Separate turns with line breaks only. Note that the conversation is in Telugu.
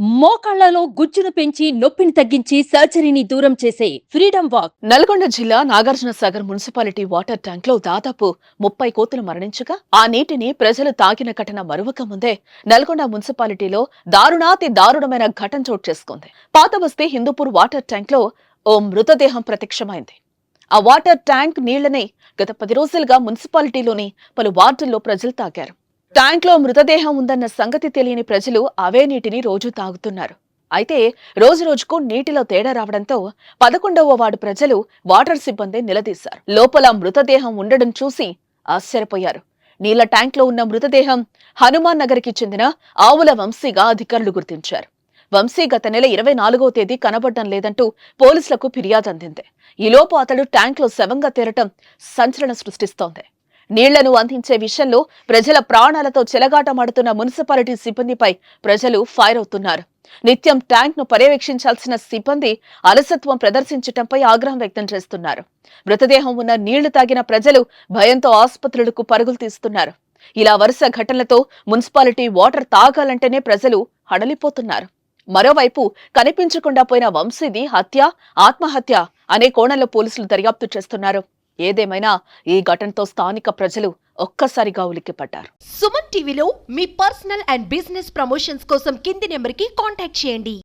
మోకాళ్ళలో గుజ్జును పెంచి నొప్పిని తగ్గించి సర్జరీని దూరం చేసే ఫ్రీడమ్ వాక్.
నల్గొండ జిల్లా నాగార్జున సాగర్ మున్సిపాలిటీ వాటర్ ట్యాంక్లో దాదాపు ముప్పై కోతులు మరణించగా ఆ నీటిని ప్రజలు తాగిన ఘటన మరువక ముందే నల్గొండ మున్సిపాలిటీలో దారుణాతి దారుణమైన ఘటన చోటు చేసుకుంది. పాత బస్తీ హిందూపూర్ వాటర్ ట్యాంక్లో ఓ మృతదేహం ప్రత్యక్షమైంది. ఆ వాటర్ ట్యాంక్ నీళ్ళనే గత పది రోజులుగా మున్సిపాలిటీలోని పలు వార్డుల్లో ప్రజలు తాగారు ట్యాంక్లో మృతదేహం ఉందన్న సంగతి తెలియని ప్రజలు అవే నీటిని రోజు తాగుతున్నారు. అయితే రోజురోజుకు నీటిలో తేడా రావడంతో పదకొండవ వార్డు ప్రజలు వాటర్ సిబ్బంది నిలదీశారు. లోపల మృతదేహం ఉండడం చూసి ఆశ్చర్యపోయారు. నీళ్ళ ట్యాంక్లో ఉన్న మృతదేహం హనుమాన్ నగర్కి చెందిన ఆవుల వంశీగా అధికారులు గుర్తించారు. వంశీ గత నెల ఇరవై నాలుగో తేదీ కనబడడం లేదంటూ పోలీసులకు ఫిర్యాదు అందింది. ఈలోపు అతడు ట్యాంక్లో శవంగా తేరటం సంచలనం సృష్టిస్తోంది. నీళ్ళను అందించే విషయంలో ప్రజల ప్రాణాలతో చెలగాటమాడుతున్న మున్సిపాలిటీ సిబ్బందిపై ప్రజలు ఫైర్ అవుతున్నారు. నిత్యం ట్యాంక్ను పర్యవేక్షించాల్సిన సిబ్బంది అలసత్వం ప్రదర్శించటంపై ఆగ్రహం వ్యక్తం చేస్తున్నారు. మృతదేహం ఉన్న నీళ్ళు తాగిన ప్రజలు భయంతో ఆసుపత్రులకు పరుగులు తీస్తున్నారు. ఇలా వరుస ఘటనలతో మున్సిపాలిటీ వాటర్ తాగాలంటేనే ప్రజలు హడలిపోతున్నారు. మరోవైపు కనిపించకుండా పోయిన వంశీది హత్య ఆత్మహత్య అనే కోణంలో పోలీసులు దర్యాప్తు చేస్తున్నారు. ఏదేమైనా ఈ ఘటనతో స్థానిక ప్రజలు ఒక్కసారిగా ఉలిక్కిపడ్డారు.
సుమన్ టీవీలో మీ పర్సనల్ అండ్ బిజినెస్ ప్రమోషన్స్ కోసం కింది నెంబర్కి కాంటాక్ట్ చేయండి.